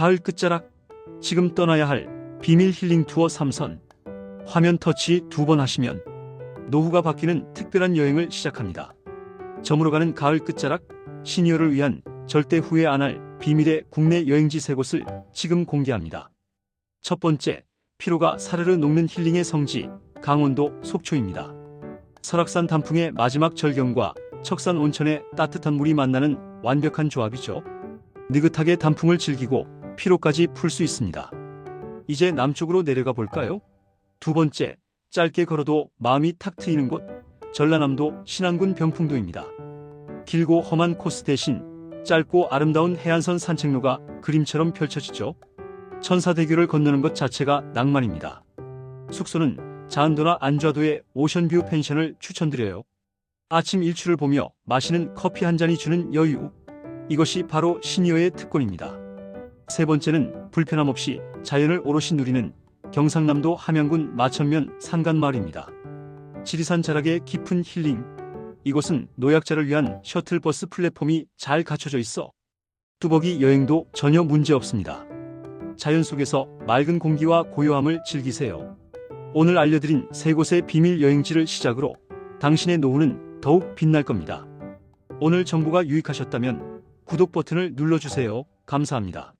가을 끝자락 지금 떠나야 할 비밀 힐링 투어 3선 화면 터치 두 번 하시면 노후가 바뀌는 특별한 여행을 시작합니다. 저물어 가는 가을 끝자락 시니어를 위한 절대 후회 안 할 비밀의 국내 여행지 세 곳을 지금 공개합니다. 첫 번째, 피로가 사르르 녹는 힐링의 성지 강원도 속초입니다. 설악산 단풍의 마지막 절경과 척산 온천의 따뜻한 물이 만나는 완벽한 조합이죠. 느긋하게 단풍을 즐기고 피로까지 풀 수 있습니다. 이제 남쪽으로 내려가 볼까요? 두 번째, 짧게 걸어도 마음이 탁 트이는 곳, 전라남도 신안군 병풍도입니다. 길고 험한 코스 대신 짧고 아름다운 해안선 산책로가 그림처럼 펼쳐지죠. 천사대교를 건너는 것 자체가 낭만입니다. 숙소는 자안도나 안좌도의 오션뷰 펜션을 추천드려요. 아침 일출을 보며 마시는 커피 한 잔이 주는 여유. 이것이 바로 시니어의 특권입니다. 세 번째는 불편함 없이 자연을 오롯이 누리는 경상남도 함양군 마천면 산간마을입니다. 지리산 자락의 깊은 힐링. 이곳은 노약자를 위한 셔틀버스 플랫폼이 잘 갖춰져 있어 뚜벅이 여행도 전혀 문제 없습니다. 자연 속에서 맑은 공기와 고요함을 즐기세요. 오늘 알려드린 세 곳의 비밀 여행지를 시작으로 당신의 노후는 더욱 빛날 겁니다. 오늘 정보가 유익하셨다면 구독 버튼을 눌러주세요. 감사합니다.